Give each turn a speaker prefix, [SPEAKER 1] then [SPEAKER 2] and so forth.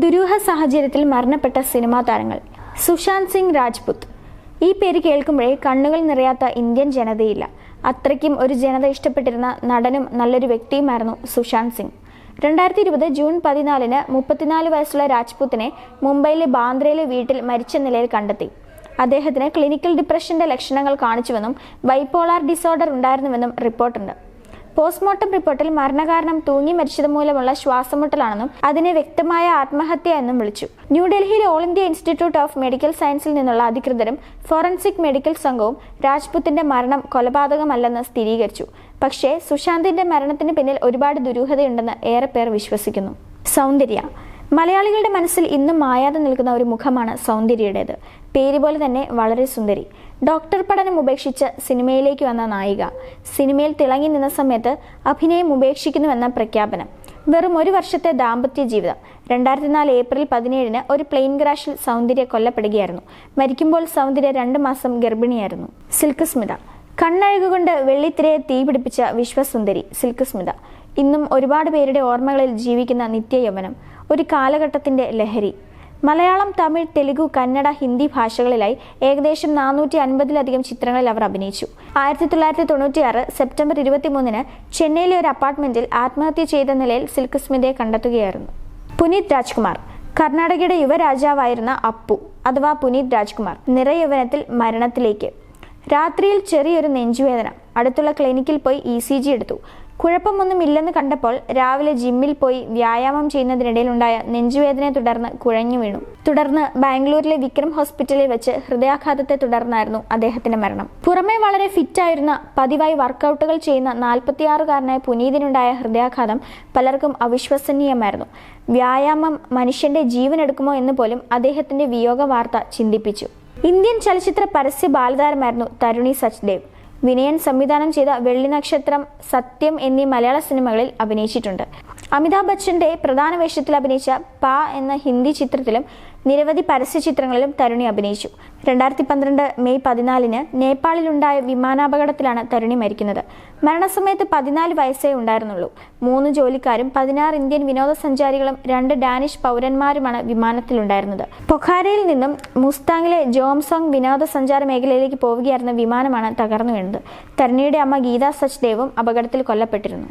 [SPEAKER 1] ദുരൂഹ സാഹചര്യത്തിൽ മരണപ്പെട്ട സിനിമാ താരങ്ങൾ സുശാന്ത് സിംഗ് രാജ്പുത്. ഈ പേര് കേൾക്കുമ്പോഴേ കണ്ണുകൾ നിറയാത്ത ഇന്ത്യൻ ജനതയില്ല. അത്രയ്ക്കും ഒരു ജനത ഇഷ്ടപ്പെട്ടിരുന്ന നടനും നല്ലൊരു വ്യക്തിയുമായിരുന്നു സുശാന്ത് സിംഗ്. രണ്ടായിരത്തി ഇരുപത് ജൂൺ പതിനാലിന് മുപ്പത്തിനാല് വയസ്സുള്ള രാജ്പുത്തിനെ മുംബൈയിലെ ബാന്ദ്രയിലെ വീട്ടിൽ മരിച്ച നിലയിൽ കണ്ടെത്തി. അദ്ദേഹത്തിന് ക്ലിനിക്കൽ ഡിപ്രഷന്റെ ലക്ഷണങ്ങൾ കാണിച്ചുവെന്നും ബൈപ്പോളാർ ഡിസോർഡർ ഉണ്ടായിരുന്നുവെന്നും റിപ്പോർട്ടുണ്ട്. പോസ്റ്റ്മോർട്ടം റിപ്പോർട്ടിൽ മരണകാരണം തൂങ്ങി മരിച്ചത് മൂലമുള്ള ശ്വാസമുട്ടലാണെന്നും അതിനെ വ്യക്തമായ ആത്മഹത്യ എന്നും വിളിച്ചു. ന്യൂഡൽഹിയിലെ all India institute of medical സയൻസിൽ നിന്നുള്ള അധികൃതരും ഫോറൻസിക് മെഡിക്കൽ സംഘവും രാജ്പുത്തിന്റെ മരണം കൊലപാതകമല്ലെന്ന് സ്ഥിരീകരിച്ചു. പക്ഷേ സുശാന്തിന്റെ മരണത്തിന് പിന്നിൽ ഒരുപാട് ദുരൂഹതയുണ്ടെന്ന് ഏറെ പേർ വിശ്വസിക്കുന്നു. സൗന്ദര്യ മലയാളികളുടെ മനസ്സിൽ ഇന്നും മായാതെ നിൽക്കുന്ന ഒരു മുഖമാണ് സൗന്ദര്യയുടേത്. പേര് പോലെ തന്നെ വളരെ സുന്ദരി. ഡോക്ടർ പഠനം ഉപേക്ഷിച്ച് സിനിമയിലേക്ക് വന്ന നായിക. സിനിമയിൽ തിളങ്ങി നിന്ന സമയത്ത് അഭിനയം ഉപേക്ഷിക്കുന്നുവെന്ന പ്രഖ്യാപനം. വെറും ഒരു വർഷത്തെ ദാമ്പത്യ ജീവിതം. രണ്ടായിരത്തി നാല് ഏപ്രിൽ പതിനേഴിന് ഒരു പ്ലെയിൻ ക്രാഷിൽ സൗന്ദര്യ കൊല്ലപ്പെടുകയായിരുന്നു. മരിക്കുമ്പോൾ സൗന്ദര്യ രണ്ട് മാസം ഗർഭിണിയായിരുന്നു. സിൽക്ക് സ്മിത. കണ്ണഴകുകൊണ്ട് വെള്ളിത്തിരയെ തീപിടിപ്പിച്ച വിശ്വസുന്ദരി സിൽക്ക് സ്മിത. ഇന്നും ഒരുപാട് പേരുടെ ഓർമ്മകളിൽ ജീവിക്കുന്ന നിത്യയൗവനം. ഒരു കാലഘട്ടത്തിന്റെ ലഹരി. മലയാളം തമിഴ് തെലുഗു കന്നഡ ഹിന്ദി ഭാഷകളിലായി ഏകദേശം നാനൂറ്റി അൻപതിലധികം ചിത്രങ്ങളിൽ അവർ അഭിനയിച്ചു. ആയിരത്തി തൊള്ളായിരത്തി തൊണ്ണൂറ്റിയാറ് സെപ്റ്റംബർ ഇരുപത്തിമൂന്നിന് ചെന്നൈയിലെ ഒരു അപ്പാർട്ട്മെന്റിൽ ആത്മഹത്യ ചെയ്ത നിലയിൽ സിൽക്ക് സ്മിതയെ കണ്ടെത്തുകയായിരുന്നു. പുനീത് രാജ്കുമാർ. കർണാടകയുടെ യുവരാജാവായിരുന്ന അപ്പു അഥവാ പുനീത് രാജ്കുമാർ നിറയൗവനത്തിൽ മരണത്തിലേക്ക്. രാത്രിയിൽ ചെറിയൊരു നെഞ്ചുവേദന. അടുത്തുള്ള ക്ലിനിക്കിൽ പോയി ഇ സി ജി എടുത്തു. കുഴപ്പമൊന്നും ഇല്ലെന്ന് കണ്ടപ്പോൾ രാവിലെ ജിമ്മിൽ പോയി വ്യായാമം ചെയ്യുന്നതിനിടയിൽ ഉണ്ടായ നെഞ്ചുവേദനയെ തുടർന്ന് കുഴഞ്ഞു വീണു. തുടർന്ന് ബാംഗ്ലൂരിലെ വിക്രം ഹോസ്പിറ്റലിൽ വെച്ച് ഹൃദയാഘാതത്തെ തുടർന്നായിരുന്നു അദ്ദേഹത്തിന്റെ മരണം. പുറമെ വളരെ ഫിറ്റായിരുന്ന പതിവായി വർക്കൗട്ടുകൾ ചെയ്യുന്ന നാൽപ്പത്തിയാറുകാരനായ പുനീതിനുണ്ടായ ഹൃദയാഘാതം പലർക്കും അവിശ്വസനീയമായിരുന്നു. വ്യായാമം മനുഷ്യന്റെ ജീവൻ എടുക്കുമോ എന്ന് പോലും അദ്ദേഹത്തിന്റെ വിയോഗ വാർത്ത ചിന്തിപ്പിച്ചു. ഇന്ത്യൻ ചലച്ചിത്ര പരസ്യ ബാലതാരമായിരുന്നു തരുണി സച്ദേവ്. വിനയൻ സംവിധാനം ചെയ്ത വെള്ളി നക്ഷത്രം സത്യം എന്നീ മലയാള സിനിമകളിൽ അഭിനയിച്ചിട്ടുണ്ട്. അമിതാഭ് ബച്ചന്റെ പ്രധാന വേഷത്തിൽ അഭിനയിച്ച പ എന്ന ഹിന്ദി ചിത്രത്തിലും നിരവധി പരസ്യ ചിത്രങ്ങളിലും തരുണി അഭിനയിച്ചു. രണ്ടായിരത്തി പന്ത്രണ്ട് മെയ് പതിനാലിന് നേപ്പാളിലുണ്ടായ വിമാനാപകടത്തിലാണ് തരുണി മരിക്കുന്നത്. മരണസമയത്ത് പതിനാല് വയസ്സേ ഉണ്ടായിരുന്നുള്ളൂ. മൂന്ന് ജോലിക്കാരും പതിനാറ് ഇന്ത്യൻ വിനോദസഞ്ചാരികളും രണ്ട് ഡാനിഷ് പൗരന്മാരുമാണ് വിമാനത്തിലുണ്ടായിരുന്നത്. പൊഖാരയിൽ നിന്നും മുസ്താങ്ങിലെ ജോംസോങ് വിനോദസഞ്ചാര മേഖലയിലേക്ക് പോവുകയായിരുന്ന വിമാനമാണ് തകർന്നു വീണത് തരുണിയുടെ അമ്മ ഗീത സച്ദേവും അപകടത്തിൽ കൊല്ലപ്പെട്ടിരുന്നു.